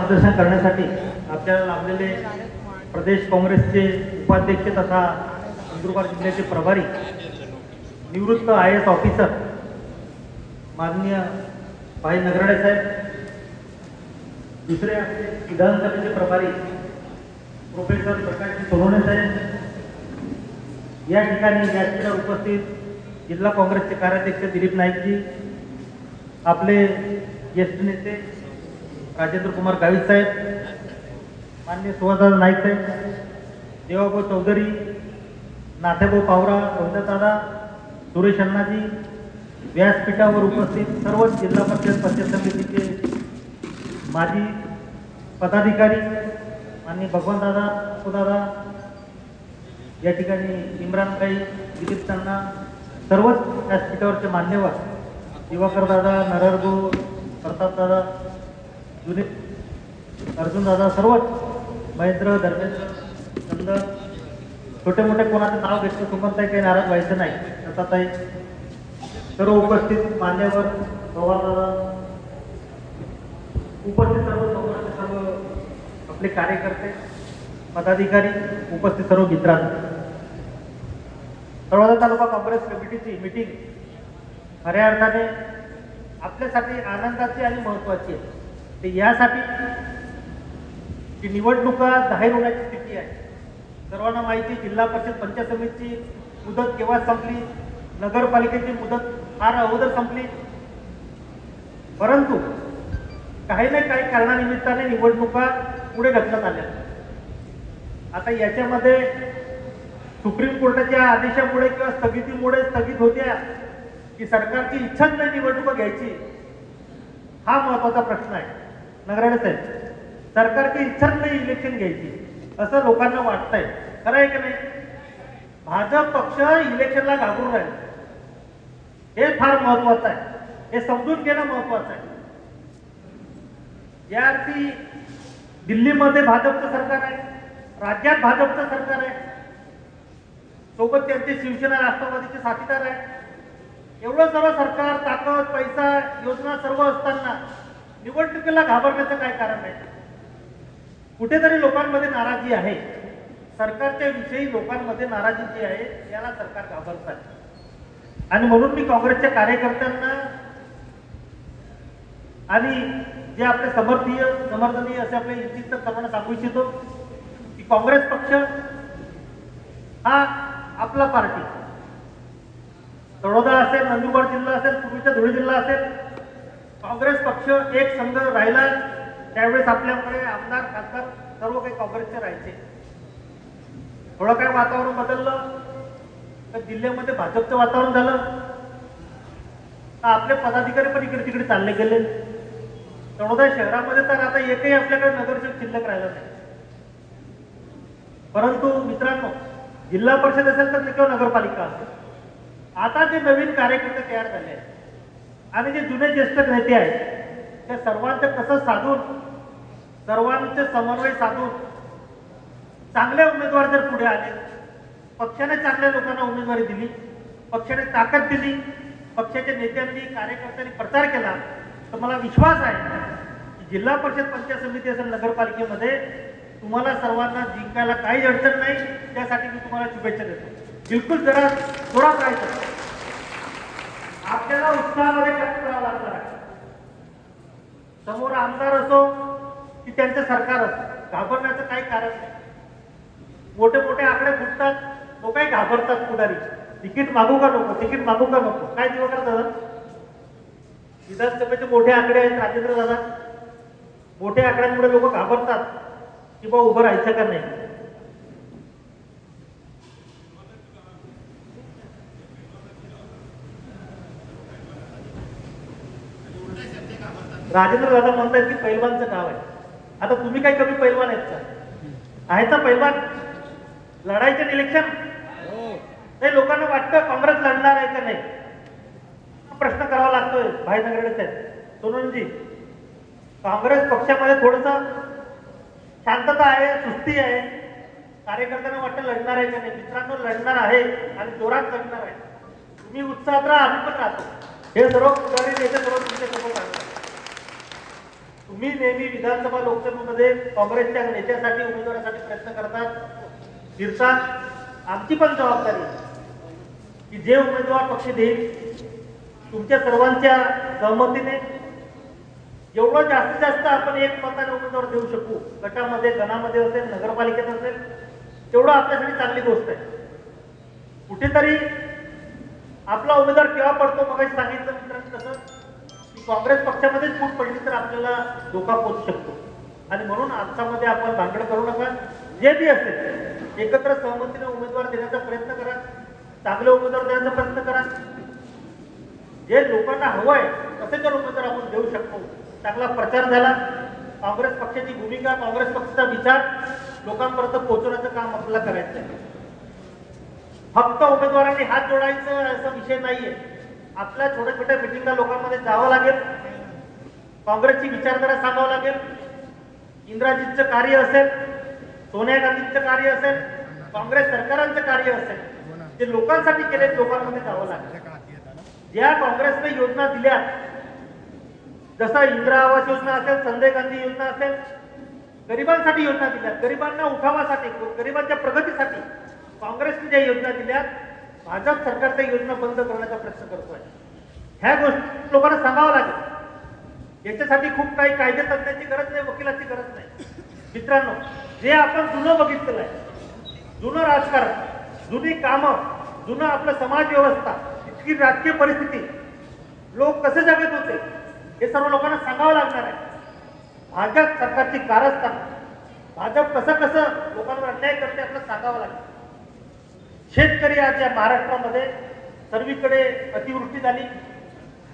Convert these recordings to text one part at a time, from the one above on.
मार्गदर्शन करण्यासाठी आपल्याला लाभलेले प्रदेश काँग्रेसचे उपाध्यक्ष तथा नंदुरबार जिल्ह्याचे प्रभारी निवृत्त आय एस ऑफिसर माननीय भाई नगराडे साहेब दुसरे आपले विधानसभेचे प्रभारी प्रोफेसर प्रकाश सोनवणे साहेब या ठिकाणी व्यासपीठावर उपस्थित जिल्हा काँग्रेसचे कार्याध्यक्ष दिलीप नाईकजी आपले ज्येष्ठ नेते राजेंद्र कुमार गावित साहेब मान्य सुहासदादा नाईक साहेब देवाभाऊ चौधरी नाथेभाऊ पावरा दादा सुरेश अण्णाजी व्यासपीठावर उपस्थित सर्व जिल्हा परिषद पंचायत समितीचे माजी पदाधिकारी आणि भगवानदादा सुदादा या ठिकाणी इम्रान काही दिलीप त्यांना सर्वच व्यासपीठावरचे मान्यवर दिवाकर दादा नरहरभाऊ प्रतापदादा जुने अर्जुन दादा सर्वच महेंद्र धर्मेंद्र चंद छोटे मोठे कोणाचं नाव घेतलं सुमनताई काही नाराज व्हायचं नाही. दत्ताताई सर्व उपस्थित मान्यवर पवारदादा उपस्थित सर्व काँग्रेसचे सर्व आपले कार्यकर्ते पदाधिकारी उपस्थित सर्व मित्रांनो. तळोदा तालुका काँग्रेस कमिटीची मिटिंग खऱ्या अर्थाने आपल्यासाठी आनंदाची आणि महत्त्वाची आहे. ते यासाठी की निवडणुका जाहीर होण्याची स्थिती आहे सर्वांना माहिती जिल्हा परिषद पंचायत समितीची मुदत केव्हा संपली नगरपालिकेची मुदत फार अगोदर संपली. परंतु काही ना काही कारणानिमित्ताने निवडणुका पुढे ढकलत आल्या. आता याच्यामध्ये सुप्रीम कोर्टाच्या आदेशामुळे किंवा स्थगितीमुळे स्थगित होत्या की सरकारची इच्छाच नाही निवडणुका घ्यायची हा महत्त्वाचा प्रश्न आहे. नगराडे साहेब सरकारची इच्छाच नाही इलेक्शन घ्यायची. असं लोकांना वाटतंय. खरं आहे की नाही? भाजप पक्ष इलेक्शनला घाबरून राहील. हे फार महत्वाचं आहे. हे समजून घेणं महत्वाचं आहे. या अर्थी दिल्लीमध्ये भाजपचं सरकार आहे. राज्यात भाजपचं सरकार आहे. सोबत त्यांचे शिवसेना राष्ट्रवादीचे साथीदार आहे एवढं सर्व सरकार ताकद पैसा योजना सर्व असताना निवडणुकीला घाबरण्याचं काय कारण नाही? कुठेतरी लोकांमध्ये नाराजी आहे. सरकारच्या विषयी लोकांमध्ये नाराजी जी आहे याला सरकार घाबरत. आहे आणि म्हणून मी काँग्रेसच्या कार्यकर्त्यांना आणि जे आपले समर्थीय समर्थनीय असे आपले इच्छित सर्वांना सांगू इच्छितो की काँग्रेस पक्ष हा आपला पार्टी. तळोदा असेल नंदुरबार जिल्हा असेल पूर्वीचा धुळे जिल्हा असेल काँग्रेस पक्ष एक संघ राहिला त्यावेळेस आपल्याकडे आमदार खासदार सर्व काही काँग्रेसचे राहायचे. थोडं काय वातावरण बदललं तर जिल्ह्यामध्ये भाजपचं वातावरण झालं. तर आपले पदाधिकारी पण इकडे तिकडे चालले गेले. तळोदा शहरामध्ये तर आता एकही आपल्याकडे नगरसेवक शिल्लक राहिला नाही. परंतु मित्रांनो जिल्हा परिषद असेल तर किंवा नगरपालिका असेल. आता जे नवीन कार्यकर्ते तयार झाले आहेत आणि जे जुने ज्येष्ठ नेते आहेत त्या सर्वांचं कसं साधून सर्वांचे समन्वय साधून चांगले उमेदवार जर पुढे आले पक्षाने चांगल्या लोकांना उमेदवारी दिली पक्षाने ताकद दिली पक्षाच्या नेत्यांनी कार्यकर्त्यांनी प्रचार केला तर मला विश्वास आहे की जिल्हा परिषद पंचायत समिती असेल नगरपालिकेमध्ये तुम्हाला सर्वांना जिंकायला काही अडचण नाही त्यासाठी मी तुम्हाला शुभेच्छा देतो. बिलकुल जरा जोरात राहायचं. आपल्याला उत्साहामध्ये काम करावं लागणार समोर आमदार असो की त्यांचं सरकार असो घाबरण्याचं काही कारण नाही. मोठे मोठे आकडे फुटतात लोकही घाबरतात पुढारी. तिकीट मागू का नको? तिकीट मागू का नको? काय दिवकर दादा विधानसभेचे मोठे आकडे आहेत राजेंद्र दादा. मोठ्या आकड्यांमुळे लोक घाबरतात की बा उभं राहायचं का नाही? राजेंद्र दादा म्हणतायत की पैलवानचं नाव आहे. आता तुम्ही काय कमी पैलवान आहेत का? आहेत ना पैलवान? लढायचं इलेक्शन नाही लोकांना वाटतं काँग्रेस लढणार आहे का नाही? प्रश्न करावा लागतोय भाई नगरडे साहेब. सोनूजी काँग्रेस पक्षामध्ये थोडस शांतता आहे सुस्ती आहे. कार्यकर्त्यांना वाटतं लढणार आहे का नाही? मित्रांनो लढणार आहे आणि जोरात लढणार आहे. तुम्ही उत्साहात राहा आम्ही पण राहतो. हे सर्व पुढारी नेते सर्व तुमच्यासोबत राहतात. तुम्ही नेहमी विधानसभा लोकसभेमध्ये काँग्रेसच्या नेत्यासाठी उमेदवारासाठी प्रयत्न करतात. फिरतात आमची पण जबाबदारी की जे उमेदवार पक्ष देईल तुमच्या सर्वांच्या सहमतीने जेवढं जास्तीत जास्त आपण एक मताने उमेदवार देऊ शकू. गटामध्ये गणामध्ये असेल नगरपालिकेत असेल तेवढं आपल्यासाठी चांगली गोष्ट आहे. कुठेतरी आपला उमेदवार केव्हा पडतो मग सांगितलं मित्रांनी तसं. काँग्रेस पक्षामध्येच फूट पडली तर आपल्याला धोका पोचू शकतो. आणि म्हणून आजच्यामध्ये आपण भांडण करू नका. जे बी असेल एकत्र सहमतीने उमेदवार देण्याचा प्रयत्न करा. चांगले उमेदवार देण्याचा प्रयत्न करा. जे लोकांना हवं आहे तसे जर उमेदवार आपण देऊ शकतो. चांगला प्रचार झाला. काँग्रेस पक्षाची भूमिका काँग्रेस पक्षाचा विचार लोकांपर्यंत पोहोचवण्याचं काम आपल्याला करायचं आहे फक्त उमेदवारांनी हात जोडायचं असा विषय नाहीये. आपल्या छोट्या छोट्या मिटिंगला लोकांमध्ये जावं लागेल. काँग्रेसची विचारधारा सांगावं लागेल. इंद्राजीतचं कार्य असेल सोनिया गांधींचं कार्य असेल काँग्रेस सरकारांचं कार्य असेल ते लोकांसाठी केले लोकांमध्ये जावं लागेल. ज्या काँग्रेसने योजना दिल्या जसं इंदिरा आवास योजना असेल संजय गांधी योजना असेल गरिबांसाठी योजना दिल्या गरिबांना उठावासाठी गरिबांच्या प्रगतीसाठी काँग्रेसने ज्या योजना दिल्या भाजप सरकार त्या योजना बंद करण्याचा प्रयत्न करतो आहे ह्या गोष्टी लोकांना सांगावं लागेल. याच्यासाठी खूप काही कायदे तज्ञाची गरज नाही वकिलाची गरज नाही. मित्रांनो जे आपण जुनं बघितलेलं आहे जुनं राजकारण जुनी कामं जुनं आपलं समाज व्यवस्था इतकी राजकीय परिस्थिती लोक कसे जगत होते हे सर्व लोकांना सांगावं लागणार आहे. भाजप सरकारची कारस्थान भाजप कसं कसं लोकांवर अन्याय करते आपल्याला सांगावं लागेल. शेतकरी आज या महाराष्ट्रामध्ये सर्वीकडे अतिवृष्टी झाली.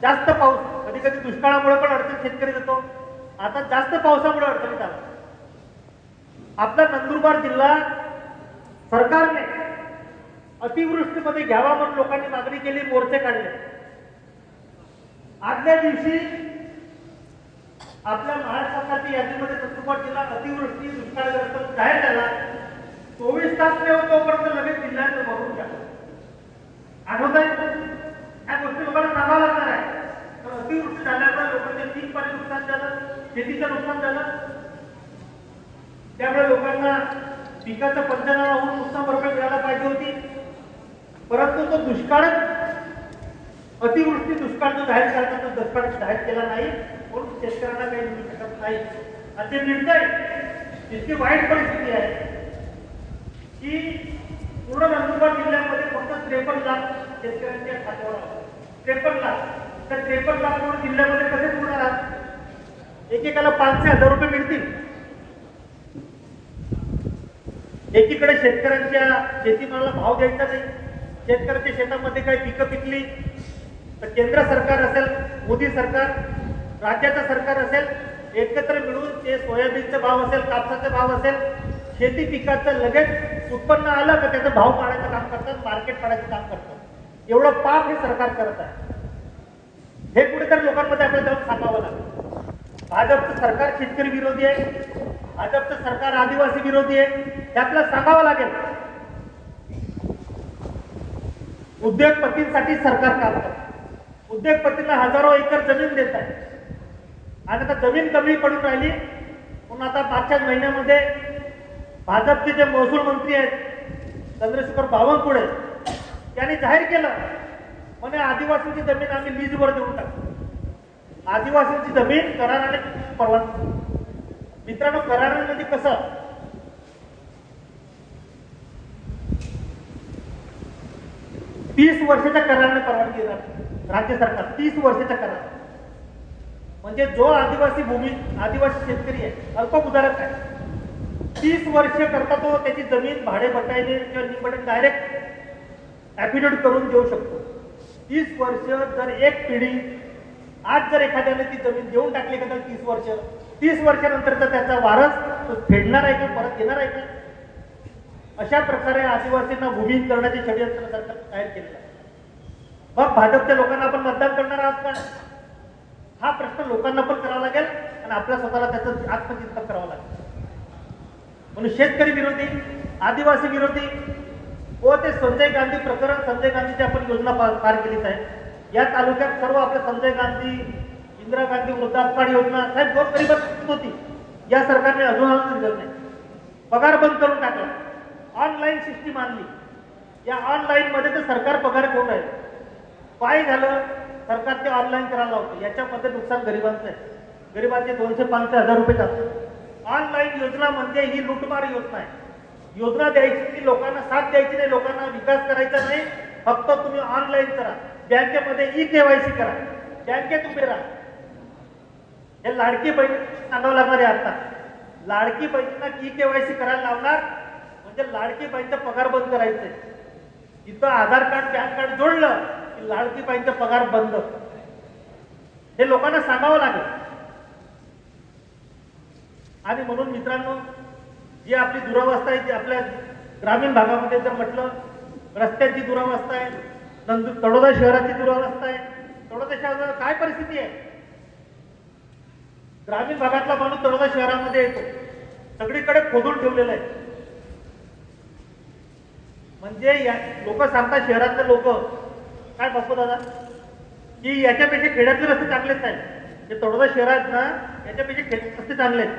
जास्त पाऊस. कधी कधी दुष्काळामुळे पण अडचण शेतकरी जातो. आता जास्त पावसामुळे अडचणीत आला. आपला नंदुरबार जिल्हा सरकारने अतिवृष्टीमध्ये घ्यावा म्हणून लोकांनी मागणी केली मोर्चे काढले. आदल्या दिवशी आपल्या महाराष्ट्राची यादीमध्ये नंदुरबार जिल्हा अतिवृष्टी दुष्काळग्रस्त जाहीर झाला. चोवीस तास नाही होत तोपर्यंत लगेच जिल्ह्याचं भरून घ्या. आठवत आहे ह्या गोष्टी लोकांना सांगावं लागणार आहे. तर अतिवृष्टी झाल्यामुळे लोकांचे पीक पाणी नुकसान झालं शेतीचं नुकसान झालं. त्यामुळे लोकांना पिकाचं पंचनामा होऊन नुकसान भरपाई मिळायला पाहिजे होती. परंतु तो दुष्काळच अतिवृष्टी दुष्काळ जो जाहीर करायचा तो दुष्काळ जाहीर केला नाही. म्हणून शेतकऱ्यांना काही मिळू शकत नाही. आणि ते मिळतंय इतकी वाईट परिस्थिती आहे की पूर्ण नंदुरबार जिल्ह्यामध्ये फक्त त्रेपन्न लाख शेतकऱ्यांच्या खात्यावर त्रेपन्न लाख. तर त्रेपन्न लाख म्हणून जिल्ह्यामध्ये कसे पूर्ण राहत एकेकाला पाचशे हजार रुपये मिळतील. एकीकडे शेतकऱ्यांच्या शेतीमाला भाव द्यायचा नाही. शेतकऱ्यांच्या शेतामध्ये काही पिकं पिकली तर केंद्र सरकार असेल मोदी सरकार राज्याचं सरकार असेल एकत्र मिळून ते सोयाबीनचा भाव असेल कापसाचा भाव असेल शेती पिकाचं लगेच उत्पन्न आलं का त्याचा भाव पाडायचं काम करतात मार्केट पाडायचं काम करतात. एवढं पाप हे सरकार करत आहे. हे कुठेतरी लोकांमध्ये आपल्याला जाऊन सांगावं लागेल भाजपचं सरकार शेतकरी विरोधी आहे. भाजपचं सरकार आदिवासी विरोधी आहे. हे आपल्याला सांगावं लागेल. उद्योगपतींसाठी सरकार काम करत. उद्योगपतींना हजारो एकर जमीन देत आहे आणि आता जमीन कमी पडून राहिली. म्हणून आता मागच्याच महिन्यामध्ये भाजपचे जे महसूल मंत्री आहेत चंद्रशेखर बावनकुळे त्यांनी जाहीर केलं म्हणे आदिवासींची जमीन आम्ही लीजवर देऊन टाकतो आदिवासींची जमीन कराराने परवानगी मित्रांनो कराराने कसं? तीस वर्षाच्या कराराने परवानगी देणार राज्य सरकार तीस वर्षाच्या करार म्हणजे जो आदिवासी भूमी आदिवासी शेतकरी आहे अल्पभूधारक आहे. तीस वर्ष करता तो त्याची जमीन भाडे बटायने किंवा निपडे डायरेक्ट ॲफिडेविट करून देऊ शकतो. तीस वर्ष जर एक पिढी आज जर एखाद्याने ती जमीन देऊन टाकली का तीस वर्ष तीस वर्षानंतरचा त्याचा वारस तो फेडणार आहे का परत येणार आहे का? अशा प्रकारे आदिवासींना भूमिहीन करण्याचे षडयंत्र सरकार तयार केलेलं आहे. मग भाजपच्या लोकांना आपण मतदान करणार आहात का? हा प्रश्न लोकांना पण करावा लागेल आणि आपल्या स्वतःला त्याचं आत्मचिंतन करावं लागेल. म्हणून शेतकरी विरोधी आदिवासी विरोधी व ते संजय गांधी प्रकरण संजय गांधीची आपण योजना पार केलीच आहे या तालुक्यात सर्व आपले संजय गांधी इंदिरा गांधी वृद्धापकाळ योजना साहेब दोन होती. या सरकारने अजून दिलं नाही. पगार बंद करून टाकला. ऑनलाईन सिस्टीम आणली. या ऑनलाईन मध्ये तर सरकार पगार कोण आहे काय झालं सरकार ते ऑनलाईन करायला होतं याच्यामध्ये नुकसान गरिबांचं आहे. गरिबांचे दोनशे पाचशे हजार रुपये जातात. ऑनलाईन योजना म्हणजे ही लुटमार योजना आहे. योजना द्यायची ती लोकांना साथ द्यायची नाही लोकांना विकास करायचा नाही. फक्त तुम्ही ऑनलाईन करा. बँकेमध्ये ई केवायसी करा. बँकेत उभे राहा. हे लाडकी बहीण सांगावं लागणार आहे आता. लाडकी बहिणींना ई केवायसी करायला लावणार म्हणजे लाडकी बहिणीचा पगार बंद करायचंय. इथं आधार कार्ड पॅन कार्ड जोडलं की लाडकी बहिणीचा पगार बंद. हे लोकांना सांगावं लागेल. आणि म्हणून मित्रांनो जी आपली दुरावस्था आहे ती आपल्या ग्रामीण भागामध्ये जर म्हटलं रस्त्याची दुरावस्था आहे नंतर तडोदा शहराची दुरावस्था आहे तडोदा शहरात काय परिस्थिती आहे? ग्रामीण भागातला माणूस तडोदा शहरामध्ये येतो. सगळीकडे खोदून ठेवलेलं आहे. म्हणजे या लोक सांगतात शहरातले लोक काय बसतो दादा? की याच्यापेक्षा खेड्यातले रस्ते चांगलेच आहेत. जे तडोदा शहरात ना याच्यापेक्षा खेड रस्ते चांगले आहेत.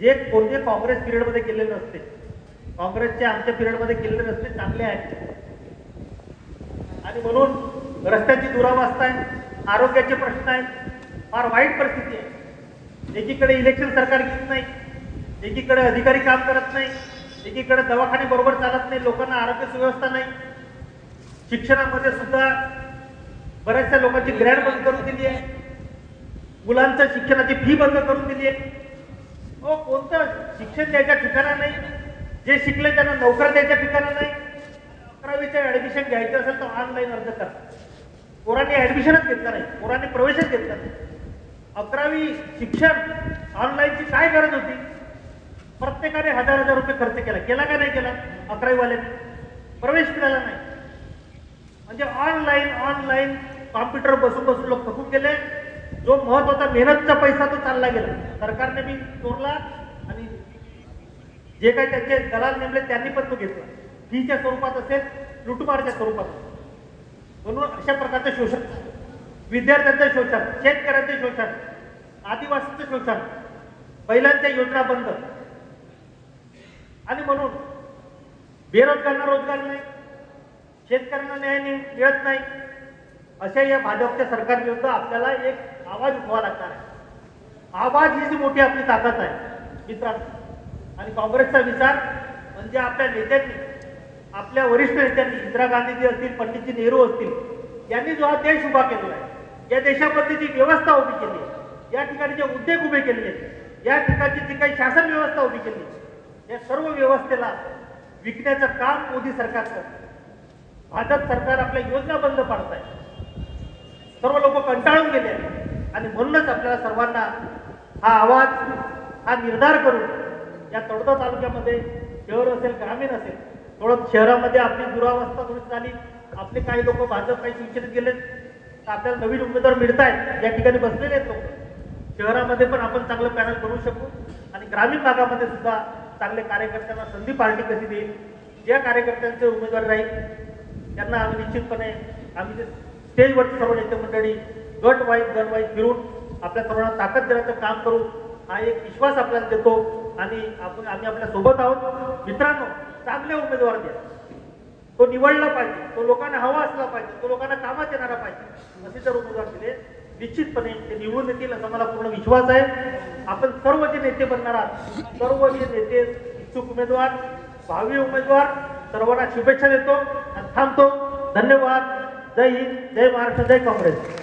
जे कोणते काँग्रेस पिरियडमध्ये केलेले नसते काँग्रेसचे आमच्या पिरियडमध्ये केलेले रस्ते चांगले आहेत. आणि म्हणून रस्त्याची दुरावस्था आहे आरोग्याचे प्रश्न आहेत फार वाईट परिस्थिती आहे. एकीकडे इलेक्शन सरकार घेत नाही एकीकडे अधिकारी काम करत नाही एकीकडे दवाखाने बरोबर चालत नाही लोकांना आरोग्य सुव्यवस्था नाही. शिक्षणामध्ये सुद्धा बऱ्याचशा लोकांची ग्रँड बंद करून दिली आहे. मुलांच्या शिक्षणाची फी बंद करून दिली आहे. हो कोणतं? शिक्षण द्यायच्या ठिकाणा नाही. जे शिकले त्यांना नोकर द्यायच्या ठिकाणा नाही. अकरावीचं ऍडमिशन घ्यायचं असेल तर ऑनलाईन अर्ज करा. पोरांनी ऍडमिशनच घेतलं नाही. पोरांनी प्रवेशच घेतला नाही. अकरावी शिक्षण ऑनलाईनची काय गरज होती? प्रत्येकाने हजार हजार रुपये खर्च केला. केला का नाही केला? अकरावीवाल्याने. प्रवेश मिळाला नाही. म्हणजे ऑनलाईन ऑनलाईन कॉम्प्युटर बसून बसून लोक थकून गेले. जो महत्त्वाचा मेहनतचा पैसा तो चालला गेला. सरकारने बी चोरला आणि जे काही त्यांचे दलाल नेमले त्यांनी पण तो घेतला. फीच्या स्वरूपात असेल लुटमारच्या स्वरूपात असेल. म्हणून अशा प्रकारचं शोषण. विद्यार्थ्यांचं शोषण शेतकऱ्यांचे शोषण आदिवासीचं शोषण महिलांच्या योजना बंद. आणि म्हणून बेरोजगारांना रोजगार नाही शेतकऱ्यांना न्याय मिळत नाही. अशा या भाजपच्या सरकारविरुद्ध आपल्याला एक आवाज उठवा लागणार आहे. आवाज ही जी मोठी आपली ताकद आहे मित्रांनो. आणि काँग्रेसचा विचार म्हणजे आपल्या नेत्यांनी आपल्या वरिष्ठ नेत्यांनी इंदिरा गांधीजी असतील पंडितजी नेहरू असतील यांनी जो हा देश उभा केलेला आहे या देशामध्ये जी व्यवस्था उभी केली आहे या ठिकाणी जे उद्योग उभे केलेले आहेत या ठिकाणची जी काही शासन व्यवस्था उभी केली या सर्व व्यवस्थेला विकण्याचं काम मोदी सरकार करतं भाजप सरकार आपल्या योजना बंद पाडत आहे. सर्व लोक कंटाळून गेले आहेत. आणि म्हणूनच आपल्याला सर्वांना हा आवाज हा निर्धार करून या तळोदा तालुक्यामध्ये शहर असेल ग्रामीण असेल थोडं शहरामध्ये आपली दुरावस्था थोडी झाली आपले काही लोक भाजप काही शिवसेनेत गेलेत तर आपल्याला नवीन उमेदवार मिळत आहेत या ठिकाणी बसलेले आहेत लोक. शहरामध्ये पण आपण चांगलं पॅनल करू शकू आणि ग्रामीण भागामध्ये सुद्धा चांगले कार्यकर्त्यांना संधी पार्टी कशी देईल ज्या कार्यकर्त्यांचे उमेदवार राहील त्यांना आम्ही निश्चितपणे आम्ही जे स्टेजवरची सर्व नेते मंडळी गट वाईज गट फिरून आपल्या सर्वांना ताकद देण्याचं काम करू हा एक विश्वास आपल्याला देतो आणि आपण आम्ही आपल्यासोबत आहोत. मित्रांनो चांगले उमेदवार द्या. तो निवडला पाहिजे तो लोकांना हवा असला पाहिजे तो लोकांना कामात येणारा पाहिजे. असे जर उमेदवार दिले निश्चितपणे ते निवडून येतील असा मला पूर्ण विश्वास आहे. आपण सर्व जे नेते बनणार आहात सर्व जे नेते इच्छुक उमेदवार भावी उमेदवार सर्वांना शुभेच्छा देतो आणि थांबतो. धन्यवाद. जय हिंद जय महाराष्ट्र जय काँग्रेस.